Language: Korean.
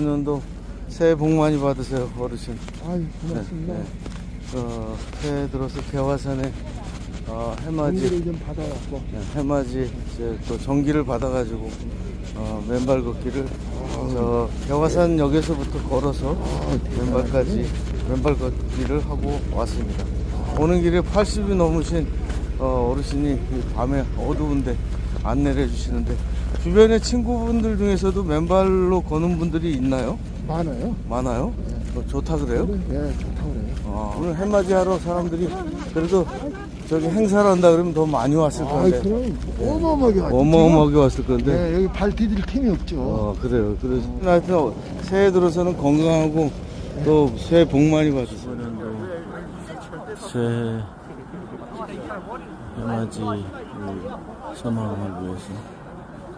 2015년도 새해 복 많이 받으세요, 어르신. 아유 고맙습니다. 네, 어, 새해 들어서 개화산에 어, 해맞이, 좀 받아갖고 네, 해맞이 이제 또 전기를 받아가지고 어, 맨발 걷기를 저 개화산 역에서부터 걸어서 맨발까지 맨발 걷기를 하고 왔습니다. 오는 길에 80이 넘으신 어, 어르신이 이 밤에 어두운데 안내를 해주시는데 주변에 친구분들 중에서도 맨발로 거는 분들이 있나요? 많아요. 많아요? 어, 좋다 그래요? 네 좋다고 그래요. 아, 오늘 해맞이 하러 사람들이 그래도 저기 행사를 한다 그러면 더 많이 왔을 아 건데 그럼 어마어마하게 왔죠. 어마어마하게 왔을 건데 네 여기 발 디딜 틈이 없죠. 어 그래요 그래서 하여튼 새해 들어서는 건강하고 또 새해 복 많이 받으세요 새해 해맞이 선언을 위해서